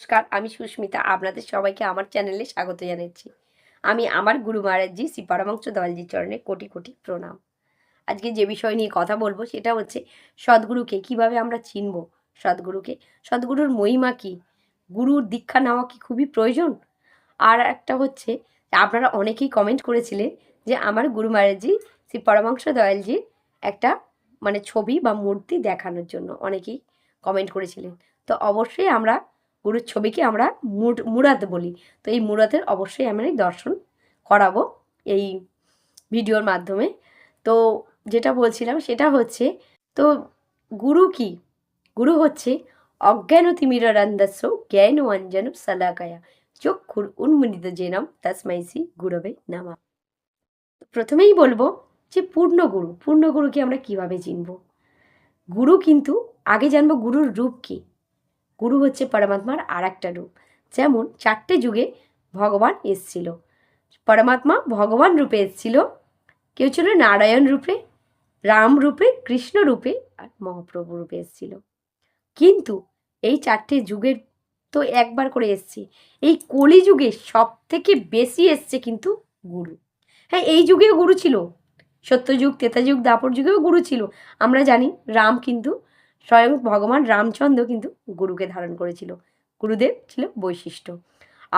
নমস্কার, আমি সুস্মিতা। আপনাদের সবাইকে আমার চ্যানেলে স্বাগত জানাচ্ছি। আমি আমার গুরু মহারাজজি শ্রী পরমাংশ দয়ালজির চরণে কোটি কোটি প্রণাম। আজকে যে বিষয় নিয়ে কথা বলব, সেটা হচ্ছে সদ্গুরুকে কীভাবে আমরা চিনব? সদ্গুরুকে, সদ্গুরুর মহিমা কি? গুরুর দীক্ষা নেওয়া কি খুবই প্রয়োজন? আর একটা হচ্ছে, আপনারা অনেকেই কমেন্ট করেছিলেন যে আমার গুরু মহারাজজি শ্রী পরমাংশ দয়ালজির একটা মানে ছবি বা মূর্তি দেখানোর জন্য অনেকেই কমেন্ট করেছিলেন। তো অবশ্যই আমরা গুরুর ছবিকে আমরা মুরাদ বলি। তো এই মুরাদের অবশ্যই আমরা দর্শন করাবো এই ভিডিওর মাধ্যমে। তো যেটা বলছিলাম সেটা হচ্ছে, তো গুরু কি? গুরু হচ্ছে অজ্ঞান তিমিরানন্দস্য জ্ঞান ও অঞ্জন সালাকায়া চক্ষুর উন্মুনিত জেনাম তাসমাইসি গুরবে নামা। প্রথমেই বলব যে পূর্ণ গুরু, পূর্ণ গুরুকে আমরা কীভাবে চিনব? গুরু কিন্তু আগে জানব গুরুর রূপ কী। গুরু হচ্ছে পরমাত্মার আর একটা রূপ। যেমন চারটে যুগে ভগবান এসছিল। পরমাত্মা ভগবান রূপে এসছিল। কেউ ছিল নারায়ণ রূপে, রাম রূপে, কৃষ্ণ রূপে আর মহাপ্রভু রূপে এসছিল। কিন্তু এই চারটে যুগের তো একবার করে এসছি। এই কলিযুগে সব থেকে বেশি এসছে কিন্তু গুরু। হ্যাঁ এই যুগেও গুরু ছিল। সত্যযুগ, তেতাযুগ দাপর যুগেও গুরু ছিল। আমরা জানি রাম কিন্তু স্বয়ং ভগবান রামচন্দ্র কিন্তু গুরুকে ধারণ করেছিল। গুরুদেব ছিল বৈশিষ্ট্য।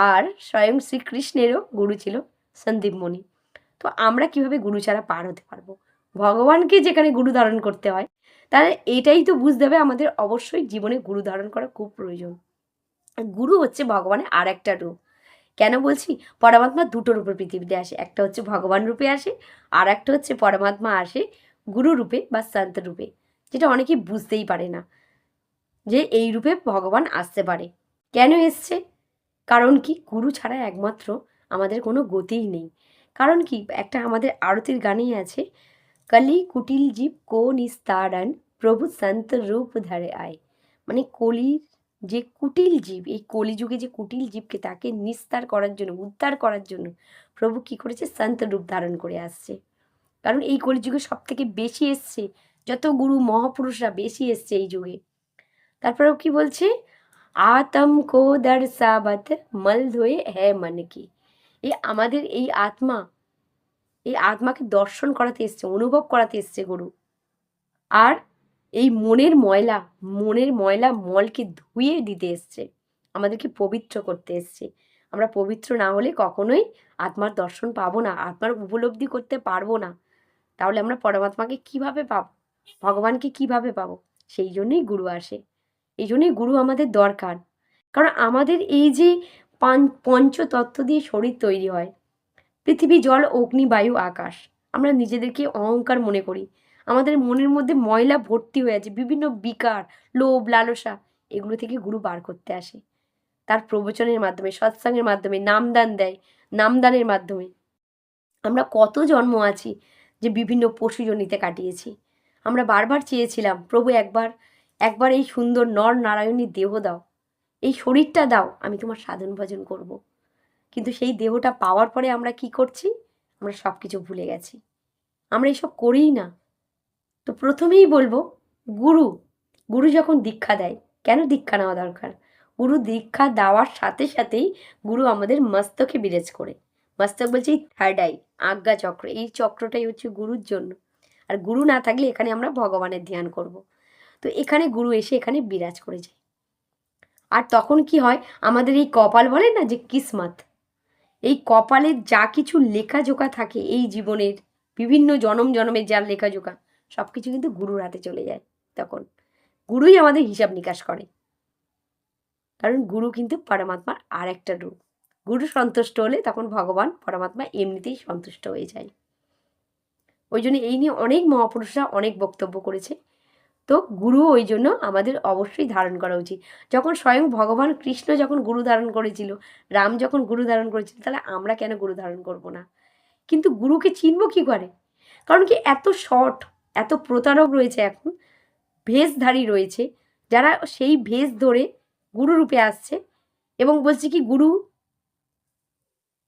আর স্বয়ং শ্রীকৃষ্ণেরও গুরু ছিল সন্দীপমণি তো আমরা কীভাবে গুরু ছাড়া পার হতে পারব? ভগবানকে যেখানে গুরু ধারণ করতে হয়, তাহলে এটাই তো বুঝতে হবে আমাদের অবশ্যই জীবনে গুরু ধারণ করা খুব প্রয়োজন। গুরু হচ্ছে ভগবানের আর একটা রূপ। কেন বলছি? পরমাত্মা দুটো রূপে পৃথিবীতে আসে। একটা হচ্ছে ভগবান রূপে আসে আর একটা হচ্ছে পরমাত্মা আসে গুরু রূপে বা সন্ত রূপে। যেটা অনেকেই বুঝতেই পারে না যে এই রূপে ভগবান আসতে পারে। কেন এসছে? কারণ কি? গুরু ছাড়া একমাত্র আমাদের কোনো গতিই নেই। কারণ কি? একটা আমাদের আরতির গানেই আছে, কলি কুটিল জীব কো নিস্তারণ, প্রভু সন্ত রূপ ধারে আয়। মানে কলির যে কুটিল জীব, এই কলিযুগে যে কুটিল জীবকে তাকে নিস্তার করার জন্য, উদ্ধার করার জন্য প্রভু কি করেছে? সন্ত রূপ ধারণ করে আসছে। কারণ এই কলিযুগে সব থেকে বেশি এসছে যত গুরু মহাপুরুষরা বেশি এসছে এই যুগে। তারপরেও কি বলছে? আতম কো দর্শাবত মল ধোয়ে হ্যাঁ মন কি এই আমাদের এই আত্মা, এই আত্মাকে দর্শন করাতে এসছে, অনুভব করাতে এসছে গুরু। আর এই মনের ময়লা মনের ময়লা মলকে ধুয়ে দিতে এসছে, আমাদেরকে পবিত্র করতে এসছে। আমরা পবিত্র না হলে কখনোই আত্মার দর্শন পাবো না, আত্মার উপলব্ধি করতে পারব না। তাহলে আমরা পরমাত্মাকে কীভাবে পাবো? ভগবানকে কীভাবে পাবো? সেই জন্যই গুরু আসে। এই জন্যই গুরু আমাদের দরকার। কারণ আমাদের এই যে পঞ্চতত্ত্ব দিয়ে শরীর তৈরি হয়, পৃথিবী, জল, অগ্নি, বায়ু, আকাশ, আমরা নিজেদেরকে অহংকার মনে করি। আমাদের মনের মধ্যে ময়লা ভর্তি হয়ে আছে, বিভিন্ন বিকার, লোভ, লালসা, এগুলো থেকে গুরু বার করতে আসে। তার প্রবচনের মাধ্যমে, সৎসঙ্গের মাধ্যমে, নামদান দেয়, নামদানের মাধ্যমে। আমরা কত জন্ম আছি যে বিভিন্ন পশুজনিতে কাটিয়েছি। আমরা বারবার চেয়েছিলাম, প্রভু, একবার একবার এই সুন্দর নর নারায়ণী দেহ দাও। এই শরীরটা দাও, আমি তোমার সাধন ভজন করব। কিন্তু সেই দেহটা পাওয়ার পরে আমরা কি করছি? আমরা সব কিছু ভুলে গেছি। আমরা এসব করিই না। তো প্রথমেই বলব, গুরু গুরু যখন দীক্ষা দেয়, কেন দীক্ষা নেওয়া দরকার? গুরু দীক্ষা দেওয়ার সাথে সাথেই গুরু আমাদের মস্তকে বিরেজ করে। মস্তক বলছে এই থার্ড আই আজ্ঞা চক্র। এই চক্রটাই হচ্ছে গুরুর জন্য। আর গুরু না থাকলে এখানে আমরা ভগবানের ধ্যান করব। তো এখানে গুরু এসে এখানে বিরাজ করে যায়। আর তখন কি হয়? আমাদের এই কপাল বলে না যে কিসমত? এই কপালের যা কিছু লেখাজোকা থাকে এই জীবনের, বিভিন্ন জনম জনমের যার লেখাজোকা সব কিছু কিন্তু গুরুর হাতে চলে যায় তখন। গুরুই আমাদের হিসাব নিকাশ করে। কারণ গুরু কিন্তু পরমাত্মার আর একটা রূপ। গুরু সন্তুষ্ট হলে তখন ভগবান পরমাত্মা এমনিতেই সন্তুষ্ট হয়ে যায়। ওই জন্য এই নিয়ে অনেক মহাপুরুষরা অনেক বক্তব্য করেছে। তো গুরু ওই জন্য আমাদের অবশ্যই ধারণ করা উচিত। যখন স্বয়ং ভগবান কৃষ্ণ যখন গুরু ধারণ করেছিল, রাম যখন গুরু ধারণ করেছিল, তাহলে আমরা কেন গুরু ধারণ করব না? কিন্তু গুরুকে চিনব কি করে? কারণ কি এত শর্ট এত প্রতারক রয়েছে এখন, ভেষধারী রয়েছে, যারা সেই ভেষ ধরে গুরু রূপে আসছে এবং বলছে কি, গুরু,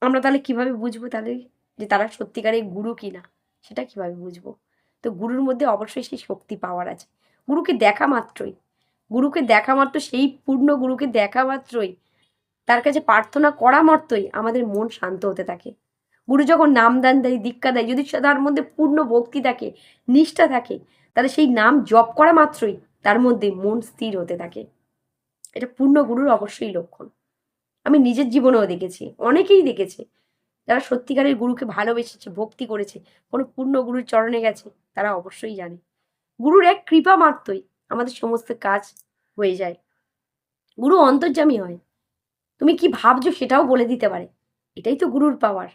আমরা তাহলে কীভাবে বুঝব তাহলে যে তারা সত্যিকারের গুরু কি না সেটা কীভাবে বুঝব? তো গুরুর মধ্যে অবশ্যই সেই শক্তি পাওয়ার আছে। গুরুকে দেখা মাত্রই। গুরুকে দেখা মাত্র, সেই পূর্ণ গুরুকে দেখা মাত্রই, তার কাছে প্রার্থনা করা মাত্রই আমাদের মন শান্ত হতে থাকে। গুরু যখন নাম দান দেয়, দীক্ষা দেয়, যদি তার মধ্যে পূর্ণ ভক্তি থাকে, নিষ্ঠা থাকে, তাহলে সেই নাম জপ করা মাত্রই তার মধ্যে মন স্থির হতে থাকে। এটা পূর্ণ গুরুর অবশ্যই লক্ষণ। আমি নিজের জীবনেও দেখেছি, অনেকেই দেখেছে যারা সত্যিকারের গুরুকে ভালোবেসেছে, ভক্তি করেছে কোনো পূর্ণ গুরুর চরণে গেছে, তারা অবশ্যই জানে। গুরুর এক কৃপা মাত্রই আমাদের সমস্ত কাজ হয়ে যায়। গুরু অন্তর্যামী হয়। তুমি কি ভাবছ সেটাও বলে দিতে পারে। এটাই তো গুরুর পাওয়ার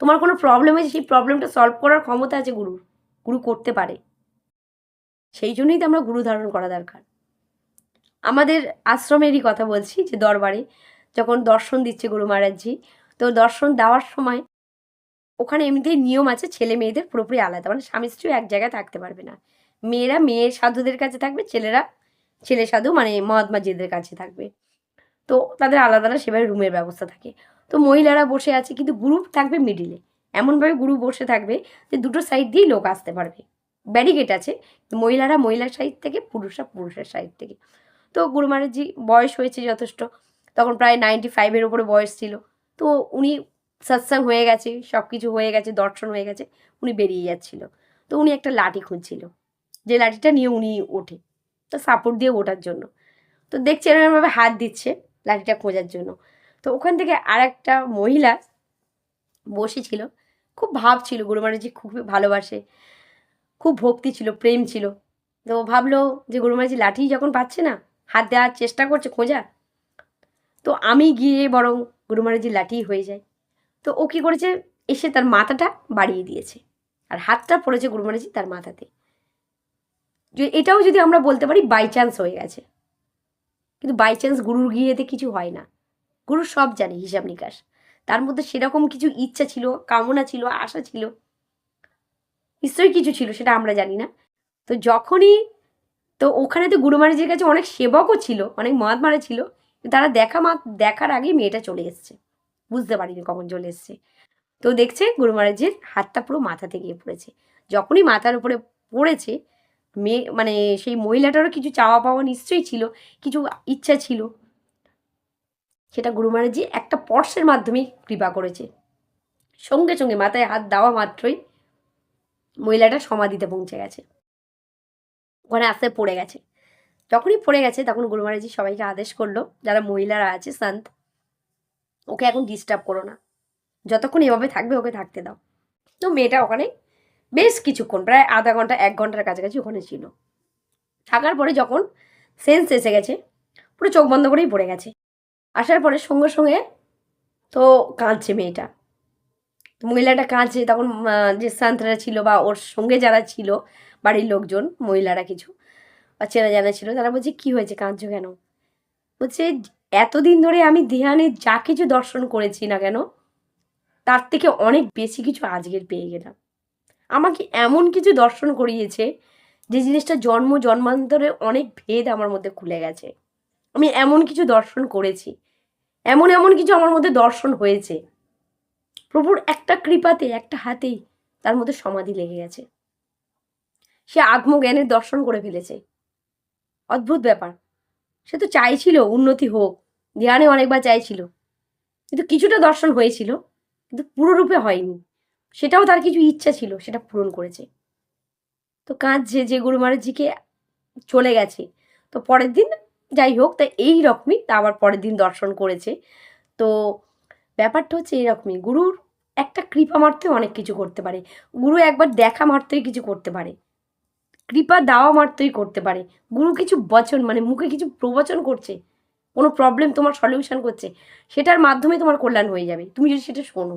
তোমার কোনো প্রবলেম আছে সেই প্রবলেমটা সলভ করার ক্ষমতা আছে গুরুর। গুরু করতে পারে। সেই জন্যই তো আমরা গুরু ধারণ করা দরকার। আমাদের আশ্রমেরই কথা বলছি যে দরবারে যখন দর্শন দিচ্ছে গুরু মহারাজজি তো দর্শন দেওয়ার সময় ওখানে এমনিতেই নিয়ম আছে, ছেলে মেয়েদের পুরোপুরি আলাদা। মানে স্বামী স্ত্রী এক জায়গায় থাকতে পারবে না। মেয়েরা মেয়ের সাধুদের কাছে থাকবে, ছেলেরা ছেলে সাধু মানে মহাত্মা জিদের কাছে থাকবে। তো তাদের আলাদা আলাদা সেভাবে রুমের ব্যবস্থা থাকে। তো মহিলারা বসে আছে কিন্তু গ্রুপ থাকবে মিডিলে এমনভাবে গ্রুপ বসে থাকবে যে দুটো সাইড দিয়েই লোক আসতে পারবে। ব্যারিকেড আছে মহিলারা মহিলার সাইড থেকে, পুরুষরা পুরুষের সাইড থেকে। তো গুরু মহারাজজি বয়স হয়েছে যথেষ্ট। তখন প্রায় নাইনটি ফাইভের উপরে বয়স ছিল। তো উনি সৎসাং হয়ে গেছে সব কিছু হয়ে গেছে, দর্শন হয়ে গেছে, উনি বেরিয়ে যাচ্ছিল। তো উনি একটা লাঠি খুঁজছিল। যে লাঠিটা নিয়ে উনি ওঠে। তো সাপোর্ট দিয়ে ওঠার জন্য। তো দেখছে এরকমভাবে হাত দিচ্ছে লাঠিটা খোঁজার জন্য। তো ওখান থেকে আর একটা মহিলা বসেছিল। খুব ভাব ছিল গুরু মহারাজজি খুবই ভালোবাসে। খুব ভক্তি ছিল, প্রেম ছিল। তো ও ভাবলো যে গুরু মহারাজজি লাঠি যখন পাচ্ছে না, হাত দেওয়ার চেষ্টা করছে খোঁজা তো আমি গিয়ে বরং গুরু মহারাজজি লাঠি হয়ে যায়। তো ও কী করেছে? এসে তার মাথাটা বাড়িয়ে দিয়েছে আর হাতটা পড়েছে গুরু মহারাজজি তার মাথাতে। এটাও যদি আমরা বলতে পারি বাই চান্স হয়ে গেছে। কিন্তু বাই চান্স গুরুর গিয়েতে কিছু হয় না। গুরু সব জানে হিসাব নিকাশ। তার মধ্যে সেরকম কিছু ইচ্ছা ছিল, কামনা ছিল, আশা ছিল। নিশ্চয়ই কিছু ছিল, সেটা আমরা জানি না। তো যখনই তো ওখানে তো গুরু মহারাজের কাছে অনেক সেবকও ছিল, অনেক মহাত্মারা ছিল তারা দেখা মা, দেখার আগেই মেয়েটা চলে এসছে। বুঝতে পারিনি কখন চলে এসছে। তো দেখছে গুরু মহারাজের হাতটা পুরো মাথাতে গিয়ে পড়েছে। যখনই মাথার উপরে পড়েছে মেয়ে মানে সেই মহিলাটারও কিছু চাওয়া পাওয়া নিশ্চয়ই ছিল, কিছু ইচ্ছা ছিল। সেটা গুরু মহারাজজি একটা পর্সের মাধ্যমে কৃপা করেছে। সঙ্গে সঙ্গে মাথায় হাত দেওয়া মাত্রই মহিলাটা সমাধিতে পৌঁছে গেছে। ওখানে আস্তে পড়ে গেছে। যখনই পড়ে গেছে তখন গুরু মহারাজজি সবাইকে আদেশ করল, যারা মহিলারা আছে, সন্ত, ওকে এখন ডিস্টার্ব করো না। যতক্ষণ এভাবে থাকবে ওকে থাকতে দাও। তো মেয়েটা ওখানে বেশ কিছুক্ষণ, প্রায় আধা ঘণ্টা, এক ঘণ্টার কাছাকাছি ওখানে ছিল। থাকার পরে যখন সেন্স এসে গেছে, পুরো চোখ বন্ধ করেই পড়ে গেছে। আসার পরে সঙ্গে সঙ্গে তো কাঁদছে মেয়েটা। মহিলাটা কাঁদছে, তখন যে সান্তরা ছিল বা ওর সঙ্গে যারা ছিল, বাড়ির লোকজন, মহিলারা কিছু বা চেনা জানা ছিল, তারা বলছে, কি হয়েছে? কাঁদছো কেন? বলছে, এতদিন ধরে আমি ধ্যানে যা কিছু দর্শন করেছি না কেন, তার থেকে অনেক বেশি কিছু আজকের পেয়ে গেলাম। আমাকে এমন কিছু দর্শন করিয়েছে যে জিনিসটা জন্ম, জন্মান্তরে অনেক ভেদ আমার মধ্যে খুলে গেছে। আমি এমন কিছু দর্শন করেছি, এমন এমন কিছু আমার মধ্যে দর্শন হয়েছে। প্রভুর একটা কৃপাতে, একটা হাতেই তার মধ্যে সমাধি লেগে গেছে। সে আত্মজ্ঞানের দর্শন করে ফেলেছে। অদ্ভুত ব্যাপার। সে তো চাইছিল উন্নতি হোক ধ্যানে অনেকবার চাইছিল। কিন্তু কিছুটা দর্শন হয়েছিল, কিন্তু পুরোরূপে হয়নি। সেটাও তার কিছু ইচ্ছা ছিল, সেটা পূরণ করেছে। তো কাঁদছে যে গুরু মহারাজজিকে চলে গেছে। তো পরের দিন যাই হোক, তা এই রকমই তা আবার পরের দিন দর্শন করেছে। তো ব্যাপারটা হচ্ছে এরকমই গুরুর একটা কৃপা মারতেও অনেক কিছু করতে পারে। গুরু একবার দেখা মারতেই কিছু করতে পারে। কৃপা দাওয়া মারতেই করতে পারে। গুরু কিছু বচন মানে মুখে কিছু প্রবচন করছে, কোনো প্রবলেম তোমার সলিউশন করছে, সেটার মাধ্যমে তোমার কল্যাণ হয়ে যাবে। তুমি যদি সেটা শোনো,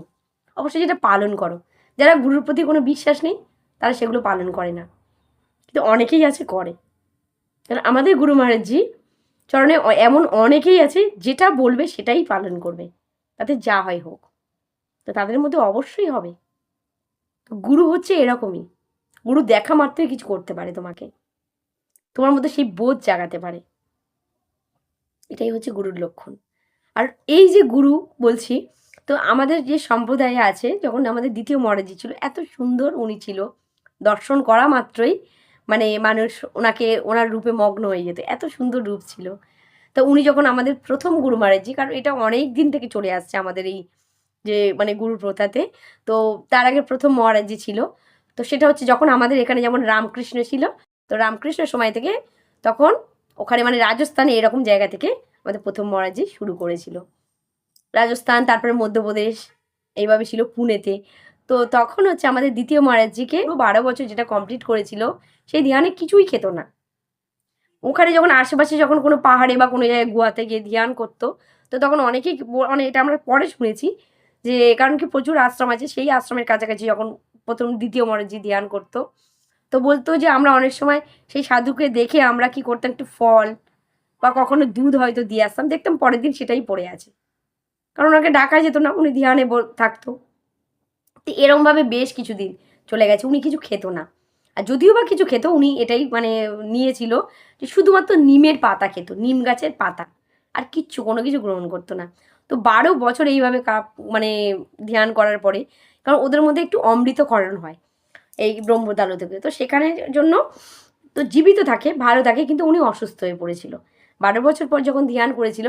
অবশ্যই সেটা পালন করো। যারা গুরুর প্রতি কোনো বিশ্বাস নেই, তারা সেগুলো পালন করে না। কিন্তু অনেকেই আছে, করে। কারণ আমাদের গুরু মহারাজজি চরণে এমন অনেকেই আছে, যেটা বলবে সেটাই পালন করবে। তাতে যা হয় হোক। তো তাদের মধ্যে অবশ্যই হবে। গুরু হচ্ছে এরকমই। গুরু দেখা মাত্রই কিছু করতে পারে তোমাকে। তোমার মধ্যে সেই বোধ জাগাতে পারে। এটাই হচ্ছে গুরুর লক্ষণ। আর এই যে গুরু বলছি, তো আমাদের যে সম্প্রদায়ে আছে, যখন আমাদের দ্বিতীয় মহারাজি ছিল, এত সুন্দর উনি ছিল। দর্শন করা মাত্রই মানে মানুষ ওনাকে, ওনার রূপে মগ্ন হয়ে যেত। এত সুন্দর রূপ ছিল। তো উনি যখন আমাদের প্রথম গুরু মহারাজজি কারণ এটা অনেক দিন থেকে চলে আসছে আমাদের এই যে মানে গুরু প্রথাতে, তো তার আগে প্রথম মহারাজি ছিল। তো সেটা হচ্ছে যখন আমাদের এখানে যেমন রামকৃষ্ণ ছিল, তো রামকৃষ্ণের সময় থেকে তখন ওখানে মানে রাজস্থানে এরকম জায়গা থেকে আমাদের প্রথম মহারাজজি শুরু করেছিল। রাজস্থান, তারপরে মধ্যপ্রদেশ, এইভাবে ছিল পুনেতে। তো তখন হচ্ছে আমাদের দ্বিতীয় মহারাজজিকে বারো বছর যেটা কমপ্লিট করেছিল, সেই ধ্যানে কিছুই খেত না। ওখানে যখন আশেপাশে যখন কোনো পাহাড়ে বা কোনো জায়গায় গুহাতে গিয়ে ধ্যান করতো, তো তখন অনেকেই মানে এটা আমরা পরে শুনেছি যে, কারণ কি প্রচুর আশ্রম আছে, সেই আশ্রমের কাছাকাছি যখন প্রথম দ্বিতীয় মহারাজজি ধ্যান করতো। তো বলতো যে আমরা অনেক সময় সেই সাধুকে দেখে আমরা কি করতাম, একটু ফল বা কখনো দুধ হয়তো দিয়ে আসতাম, দেখতাম পরের দিন সেটাই পড়ে আছে। কারণ ওনাকে ডাকা যেত না, উনি ধ্যানে থাকতো। তো এরমভাবে বেশ কিছুদিন চলে গেছে, উনি কিছু খেত না। আর যদিও বা কিছু খেত, উনি এটাই মানে নিয়েছিল যে শুধুমাত্র নিমের পাতা খেত, নিম গাছের পাতা। আর কিচ্ছু, কোনো কিছু গ্রহণ করতো না। তো বারো বছর এইভাবে কাপ মানে ধ্যান করার পরে কারণ ওদের মধ্যে একটু অমৃতকরণ হয় এই ব্রহ্মতালু থেকে। তো সেখানে জন্য তো জীবিত থাকে, ভালো থাকে, কিন্তু উনি অসুস্থ হয়ে পড়েছিল। বারো বছর পর যখন ধ্যান করেছিল,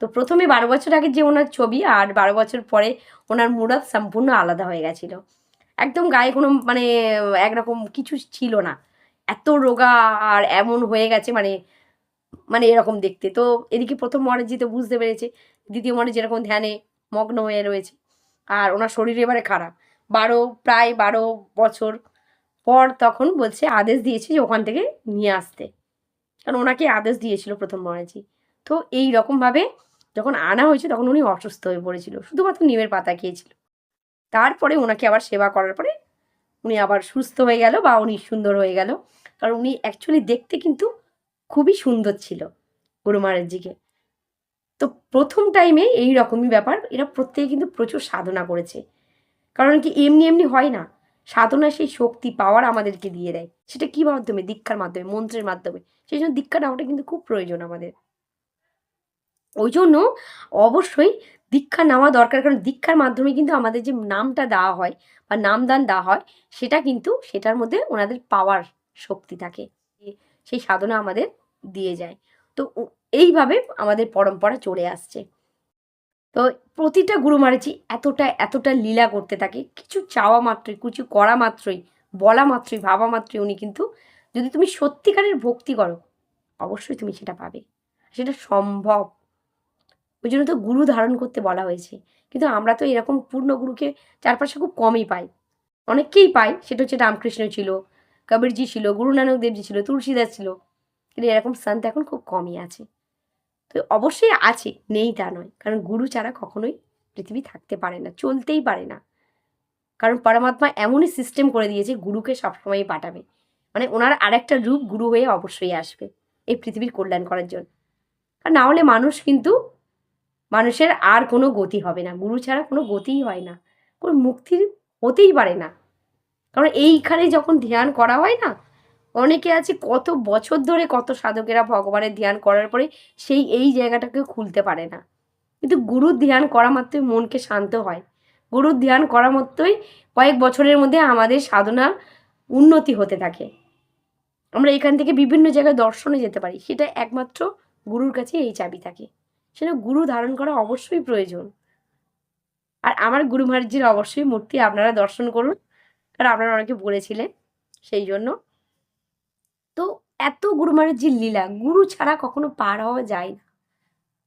তো প্রথমে বারো বছর আগে যে ওনার ছবি আর বারো বছর পরে ওনার মুরাদ সম্পূর্ণ আলাদা হয়ে গেছিল। একদম গায়ে কোনো মানে একরকম কিছু ছিল না। এত রোগা আর এমন হয়ে গেছে মানে মানে এরকম দেখতে। তো এদিকে প্রথম মহারাজজি তো বুঝতে পেরেছে, দ্বিতীয় মহারাজ যেরকম ধ্যানে মগ্ন হয়ে রয়েছে। আর ওনার শরীর এবারে খারাপ। বারো, প্রায় বারো বছর পর তখন বলছে আদেশ দিয়েছে যে ওখান থেকে নিয়ে আসতে। কারণ ওনাকে আদেশ দিয়েছিল প্রথম মহারাজজি তো এই রকমভাবে যখন আনা হয়েছে তখন উনি অসুস্থ হয়ে পড়েছিল। শুধুমাত্র নিমের পাতা খেয়েছিল। তারপরে ওনাকে আবার সেবা করার পরে উনি আবার সুস্থ হয়ে গেল বা উনি সুন্দর হয়ে গেল। কারণ উনি অ্যাকচুয়ালি দেখতে কিন্তু খুবই সুন্দর ছিল। গুরু মহারাজজিকে তো প্রথম টাইমে এই রকমই ব্যাপার। এরা প্রত্যেকে কিন্তু প্রচুর সাধনা করেছে। কারণ কি এমনি এমনি হয় না। সাধনা সেই শক্তি পাওয়ার আমাদেরকে দিয়ে দেয়। সেটা কী মাধ্যমে? দীক্ষার মাধ্যমে, মন্ত্রের মাধ্যমে। সেই জন্য দীক্ষা নেওয়াটা কিন্তু খুব প্রয়োজন আমাদের। ওই জন্য অবশ্যই দীক্ষা নেওয়া দরকার। কারণ দীক্ষার মাধ্যমে কিন্তু আমাদের যে নামটা দেওয়া হয় বা নামদান দেওয়া হয়, সেটা কিন্তু সেটার মধ্যে ওনাদের পাওয়ার শক্তি থাকে। সেই সাধনা আমাদের দিয়ে যায়। তো এইভাবে আমাদের পরম্পরা চলে আসছে। তো প্রতিটা গুরু মহারাজি এতটা এতটা লীলা করতে থাকে, কিছু চাওয়া মাত্রই, কিছু করা মাত্রই, বলা মাত্রই, ভাবা মাত্রই উনি কিন্তু যদি তুমি সত্যিকারের ভক্তি করো, অবশ্যই তুমি সেটা পাবে। সেটা সম্ভব। ওই জন্য তো গুরু ধারণ করতে বলা হয়েছে। কিন্তু আমরা তো এরকম পূর্ণ গুরুকে চারপাশে খুব কমই পাই। অনেককেই পাই, সেটা হচ্ছে রামকৃষ্ণ ছিল, কবিরজি ছিল গুরু নানক দেবজি ছিল, তুলসীদাস ছিল। কিন্তু এরকম সন্ত এখন খুব কমই আছে। তো অবশ্যই আছে, নেই তা নয়। কারণ গুরু ছাড়া কখনোই পৃথিবী থাকতে পারে না, চলতেই পারে না। কারণ পরমাত্মা এমনই সিস্টেম করে দিয়েছে, গুরুকে সবসময়ই পাঠাবে। মানে ওনার আরেকটা রূপ গুরু হয়ে অবশ্যই আসবে এই পৃথিবীর কল্যাণ করার জন্য। আর না হলে মানুষ কিন্তু, মানুষের আর কোনো গতি হবে না। গুরু ছাড়া কোনো গতিই হয় না। কোনো মুক্তির হতেই পারে না। কারণ এইখানে যখন ধ্যান করা হয় না অনেকে আছে কত বছর ধরে কত সাধকেরা ভগবানের ধ্যান করার পরে সেই এই জায়গাটাকে খুলতে পারে না। কিন্তু গুরুর ধ্যান করা মাত্রই মনকে শান্ত হয়। গুরুর ধ্যান করা মাত্রই কয়েক বছরের মধ্যে আমাদের সাধনার উন্নতি হতে থাকে। আমরা এখান থেকে বিভিন্ন জায়গায় দর্শনে যেতে পারি, সেটা একমাত্র গুরুর কাছে এই চাবি থাকে। সেটা গুরু ধারণ করা অবশ্যই প্রয়োজন। আর আমার গুরু মহারাজজির অবশ্যই মূর্তি আপনারা দর্শন করুন। কারণ আপনারা অনেকে বলেছিলেন সেই জন্য। তো এত গুরু মহারাজজির লীলা, গুরু ছাড়া কখনো পার হওয়া যায় না।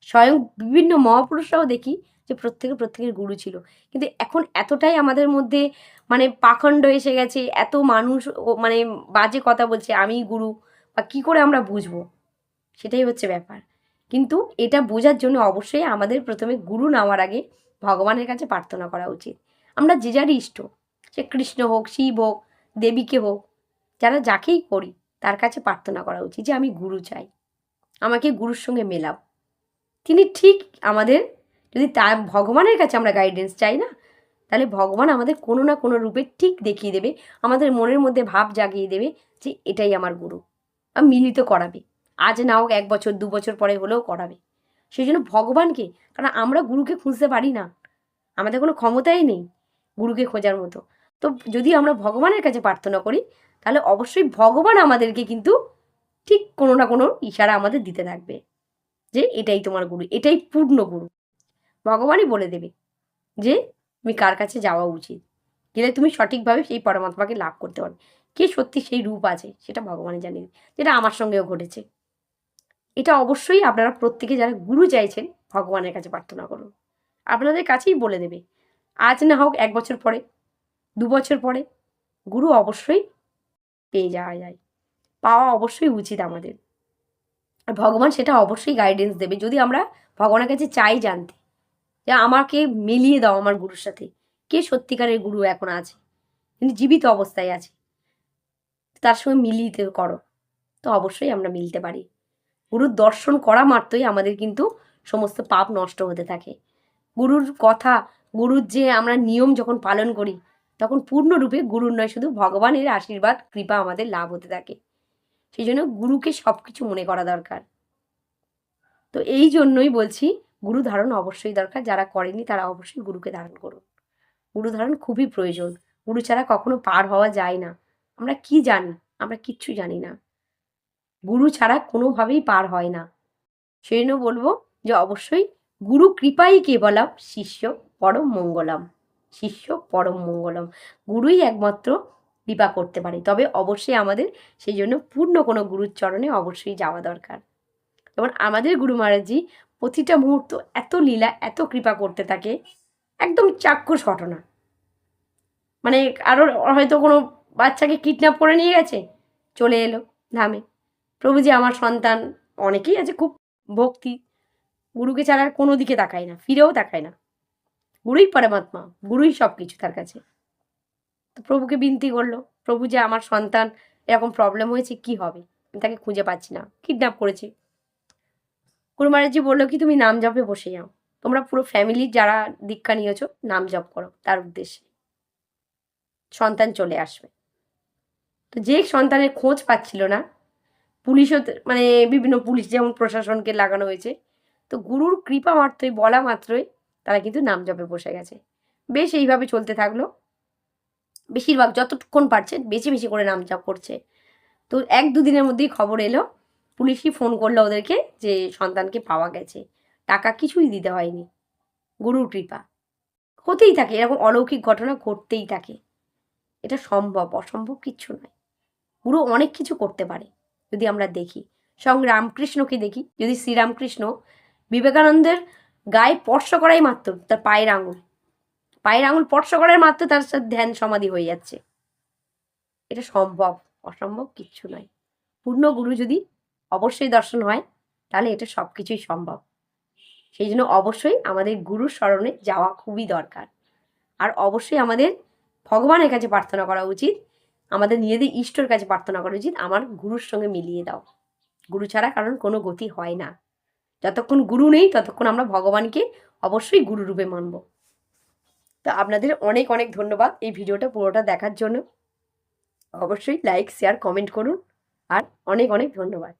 স্বয়ং বিভিন্ন মহাপুরুষরাও দেখি যে প্রত্যেকে প্রত্যেকের গুরু ছিল। কিন্তু এখন এতটাই আমাদের মধ্যে মানে পাখণ্ড এসে গেছে, এত মানুষ মানে বাজে কথা বলছে, আমি গুরু, বা কী করে আমরা বুঝব? সেটাই হচ্ছে ব্যাপার। কিন্তু এটা বোঝার জন্য অবশ্যই আমাদের প্রথমে গুরু নেওয়ার আগে ভগবানের কাছে প্রার্থনা করা উচিত। আমরা যে যার ইষ্ট, সে কৃষ্ণ হোক, শিব হোক, দেবীকে হোক, যারা যাকেই করি তার কাছে প্রার্থনা করা উচিত যে আমি গুরু চাই। আমাকে গুরুর সঙ্গে মেলাও। তিনি ঠিক আমাদের, যদি তা ভগবানের কাছে আমরা গাইডেন্স চাই না, তাহলে ভগবান আমাদের কোনো না কোনো রূপে ঠিক দেখিয়ে দেবে, আমাদের মনের মধ্যে ভাব জাগিয়ে দেবে যে এটাই আমার গুরু। মিলিত করাবে। আজ না হোক এক বছর, দু বছর পরে হলেও করাবে। সেই জন্য ভগবানকে, কারণ আমরা গুরুকে খুঁজতে পারি না। আমাদের কোনো ক্ষমতাই নেই গুরুকে খোঁজার মতো। তো যদি আমরা ভগবানের কাছে প্রার্থনা করি তাহলে অবশ্যই ভগবান আমাদেরকে কিন্তু ঠিক কোনো না কোনো ইশারা আমাদের দিতে থাকবে যে এটাই তোমার গুরু, এটাই পূর্ণ গুরু। ভগবানই বলে দেবে যে তুমি কার কাছে যাওয়া উচিত? গেলে তুমি সঠিকভাবে সেই পরমাত্মাকে লাভ করতে পারবে। কে সত্যি সেই রূপ আছে সেটা ভগবানই জানে যেটা আমার সঙ্গেও ঘটেছে। এটা অবশ্যই আপনারা প্রত্যেকে যারা গুরু চাইছেন ভগবানের কাছে প্রার্থনা করুন। আপনাদের কাছেই বলে দেবে। আজ না হোক এক বছর পরে, দু বছর পরে, গুরু অবশ্যই পেয়ে যাওয়া যায়। পাওয়া অবশ্যই উচিত আমাদের। আর ভগবান সেটা অবশ্যই গাইডেন্স দেবে। যদি আমরা ভগবানের কাছে চাই জানতে, যে আমাকে মিলিয়ে দাও আমার গুরুর সাথে, কে সত্যিকারের গুরু এখন আছে? তিনি জীবিত অবস্থায় আছে। তার সঙ্গে মিলিয়ে করো। তো অবশ্যই আমরা মিলতে পারি। গুরুর দর্শন করা মাত্রই আমাদের কিন্তু সমস্ত পাপ নষ্ট হতে থাকে। গুরুর কথা, গুরুর যে আমরা নিয়ম যখন পালন করি তখন পূর্ণরূপে গুরুর নয়, শুধু ভগবানের আশীর্বাদ, কৃপা আমাদের লাভ হতে থাকে। সেই জন্য গুরুকে সব কিছু মনে করা দরকার। তো এই জন্যই বলছি, গুরু ধারণ অবশ্যই দরকার। যারা করেনি তারা অবশ্যই গুরুকে ধারণ করুন। গুরু ধারণ খুবই প্রয়োজন। গুরু ছাড়া কখনো পার হওয়া যায় না। আমরা কি জানি? আমরা কিচ্ছু জানি না। গুরু ছাড়া কোনোভাবেই পার হয় না। সেই জন্য বলব যে অবশ্যই গুরু কৃপাই কেবলম শিষ্য পরম মঙ্গলম। শিষ্য, পরম মঙ্গলম। গুরুই একমাত্র কৃপা করতে পারে। তবে অবশ্যই আমাদের সেই জন্য পূর্ণ কোনো গুরুর চরণে অবশ্যই যাওয়া দরকার। যেমন আমাদের গুরু মহারাজজি প্রতিটা মুহূর্ত এত লীলা, এত কৃপা করতে থাকে, একদম চাক্ষুষ ঘটনা। মানে আরও হয়তো কোনো বাচ্চাকে কিডন্যাপ করে নিয়ে গেছে, চলে এলো ধামে। প্রভু যে আমার সন্তান, অনেকেই আছে খুব ভক্তি, গুরুকে ছাড়া কোনো দিকে তাকায় না, ফিরেও তাকায় না। গুরুই পরমাত্মা, গুরুই সব কিছু তার কাছে। তো প্রভুকে বিনতি করল, প্রভু যে আমার সন্তান, এরকম প্রবলেম হয়েছে, কি হবে? আমি তাকে খুঁজে পাচ্ছি না কিডন্যাপ করেছে। গুরু মহারাজজি বলল কি, তুমি নাম জপে বসে যাও। তোমরা পুরো ফ্যামিলির যারা দীক্ষা নিয়েছো, নাম জপ করো, তার উদ্দেশ্যে। সন্তান চলে আসবে। তো যে সন্তানের খোঁজ পাচ্ছিল না, পুলিশও মানে বিভিন্ন পুলিশ, যেমন প্রশাসনকে লাগানো হয়েছে, তো গুরুর কৃপা মাত্রই, বলা মাত্রই তারা কিন্তু নাম জপে বসে গেছে। বেশ এইভাবে চলতে থাকল। বেশিরভাগ যতক্ষণ পারছে বেশি বেশি করে নাম জপ করছে। তো এক দুদিনের মধ্যেই খবর এলো, পুলিশই ফোন করল ওদেরকে যে সন্তানকে পাওয়া গেছে। টাকা কিছুই দিতে হয়নি। গুরুর কৃপা। হতেই থাকে, এরকম অলৌকিক ঘটনা ঘটতেই থাকে। এটা সম্ভব, অসম্ভব কিচ্ছু নয়। গুরু অনেক কিছু করতে পারে, যদি আমরা দেখি। সঙ্গে রামকৃষ্ণকে দেখি, যদি শ্রীরামকৃষ্ণ বিবেকানন্দের গায়ে স্পর্শ করাই মাত্র তার পায়ের আঙুল। পায়ের আঙুল স্পর্শ করার মাত্র তার সাথে ধ্যান সমাধি হয়ে যাচ্ছে। এটা সম্ভব, অসম্ভব কিচ্ছু নয়। পূর্ণ গুরু যদি অবশ্যই দর্শন হয়, তাহলে এটা সব কিছুই সম্ভব। সেই জন্য অবশ্যই আমাদের গুরুর স্মরণে যাওয়া খুবই দরকার। আর অবশ্যই আমাদের ভগবানের কাছে প্রার্থনা করা উচিত। আমাদের নিজেদের ইষ্টর কাছে প্রার্থনা করা উচিত। আমার গুরুর সঙ্গে মিলিয়ে দাও। গুরু ছাড়া কারণ কোনো গতি হয় না। যতক্ষণ গুরু নেই, ততক্ষণ আমরা ভগবানকে অবশ্যই গুরুরূপে মানব। তো আপনাদের অনেক অনেক ধন্যবাদ এই ভিডিওটা পুরোটা দেখার জন্য। অবশ্যই লাইক শেয়ার কমেন্ট করুন। আর অনেক অনেক ধন্যবাদ।